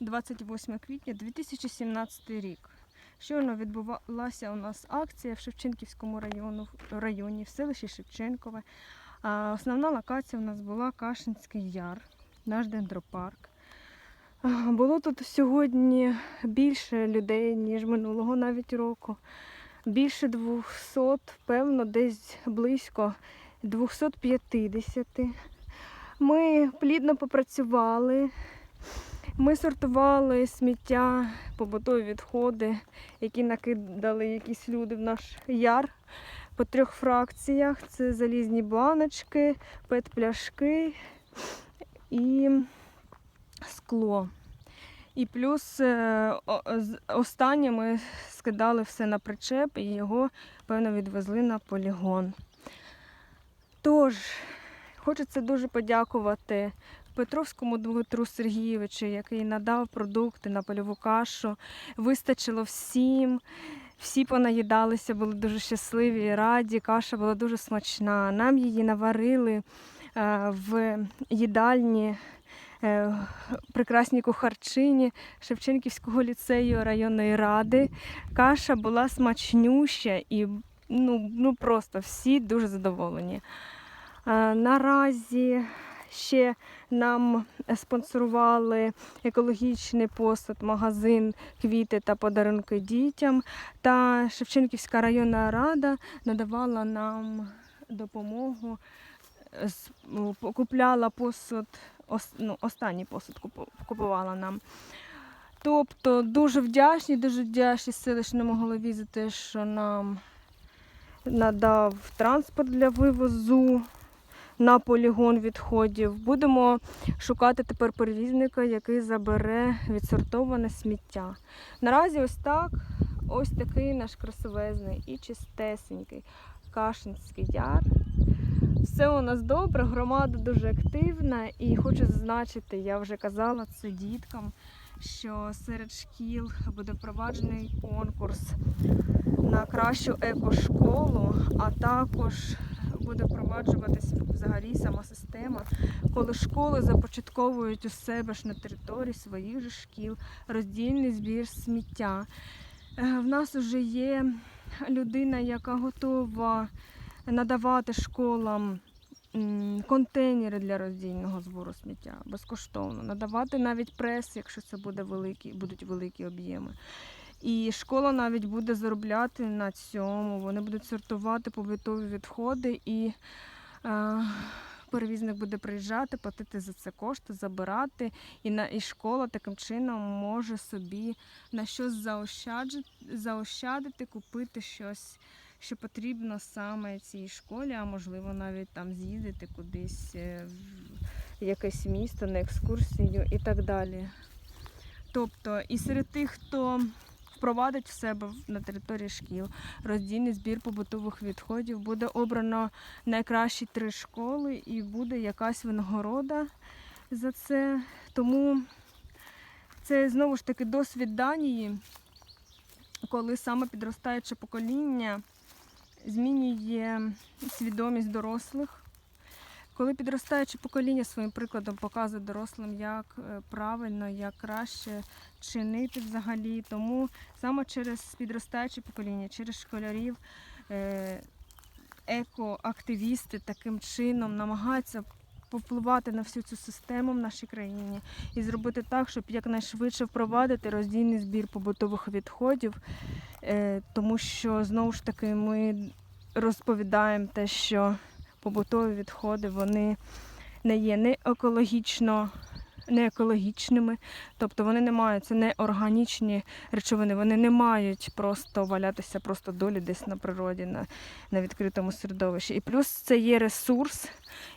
28 квітня 2017 рік. Щойно відбувалася у нас акція в Шевченківському району, районі, в селищі Шевченкове. А основна локація у нас була Кашинський яр, наш дендропарк. Було тут сьогодні більше людей, ніж минулого навіть року. Більше 200, певно, десь близько 250. Ми плідно попрацювали. Ми сортували сміття, побутові відходи, які накидали якісь люди в наш яр по трьох фракціях. Це залізні баночки, пет-пляшки і скло. І плюс е, останнє ми скидали все на причеп і його, певно, відвезли на полігон. Тож, хочеться дуже подякувати Петровському Дмитру Сергійовичу, який надав продукти на польову кашу. Вистачило всім. Всі понаїдалися, були дуже щасливі і раді. Каша була дуже смачна. Нам її наварили е, в їдальні е, прекрасній кухарчині Шевченківського ліцею районної ради. Каша була смачнюща і ну, ну просто всі дуже задоволені. Е, Наразі ще нам спонсорували екологічний посуд, магазин квіти та подарунки дітям. Та Шевченківська районна рада надавала нам допомогу, е, ну, купляла посуд, ну, останній посуд купувала нам. Тобто дуже вдячні, дуже вдячні селищному голові за те, що нам надав транспорт для вивозу на полігон відходів. Будемо шукати тепер перевізника, який забере відсортоване сміття. Наразі ось так, ось такий наш красивезний і чистесенький Кашинський яр. Все у нас добре, громада дуже активна і хочу зазначити, я вже казала це діткам, що серед шкіл буде впроваджений конкурс на кращу екошколу, а також буде впроваджуватись взагалі сама система, коли школи започатковують у себе ж на території своїх же шкіл роздільний збір сміття. Е, В нас вже є людина, яка готова надавати школам контейнери для роздільного збору сміття безкоштовно, надавати навіть прес, якщо це буде великі, будуть великі об'єми. І школа навіть буде заробляти на цьому. Вони будуть сортувати побутові відходи і е, перевізник буде приїжджати, платити за це кошти, забирати. І, на, і школа таким чином може собі на щось заощаджити, заощадити, купити щось, що потрібно саме цій школі, а можливо навіть там з'їздити кудись е, в якесь місто на екскурсію і так далі. Тобто, і серед тих, хто впровадить в себе на території шкіл роздільний збір побутових відходів, буде обрано найкращі три школи і буде якась винагорода за це. Тому це знову ж таки досвід Данії, коли саме підростаюче покоління змінює свідомість дорослих. Коли підростаюче покоління своїм прикладом показує дорослим, як е, правильно, як краще чинити взагалі. Тому саме через підростаюче покоління, через школярів, е, екоактивісти таким чином намагаються попливати на всю цю систему в нашій країні і зробити так, щоб якнайшвидше впровадити роздільний збір побутових відходів, Е, тому що знову ж таки ми розповідаємо те, що побутові відходи вони не є не екологічно. Не екологічними, тобто вони не мають це не органічні речовини, вони не мають просто валятися просто долі десь на природі, на, на відкритому середовищі. І плюс це є ресурс,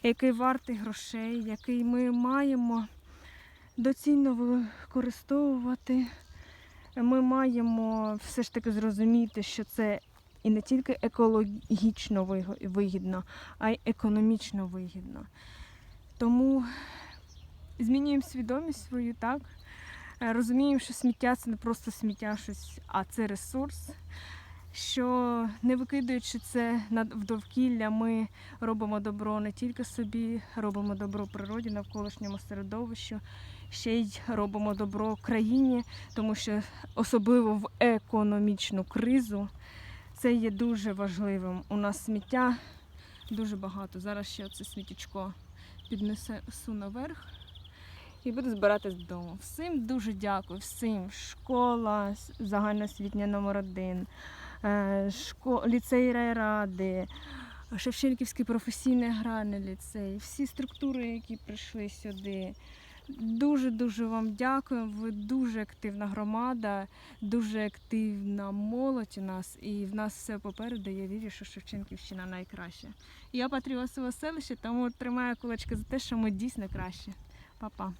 який вартий грошей, який ми маємо доцільно використовувати. Ми маємо все ж таки зрозуміти, що це і не тільки екологічно вигідно, а й економічно вигідно. Тому змінюємо свідомість свою, так? Е, Розуміємо, що сміття це не просто сміття, щось, а це ресурс. Що не викидаючи це в довкілля, ми робимо добро не тільки собі, робимо добро природі, навколишньому середовищу. ще й робимо добро країні, тому що особливо в економічну кризу це є дуже важливим. У нас сміття дуже багато. Зараз ще це сміттячко піднесу наверх і буду збиратись додому. Всім дуже дякую, всім. Школа загальноосвітня номер 1 шко... ліцей райради, Шевченківський професійний аграрний ліцей, всі структури, які прийшли сюди. Дуже-дуже вам дякую. Ви дуже активна громада, дуже активна молодь у нас, і в нас все попереду. Я вірю, що Шевченківщина найкраща. Я патріот свого селища, тому тримаю кулачки за те, що ми дійсно кращі. Па-па.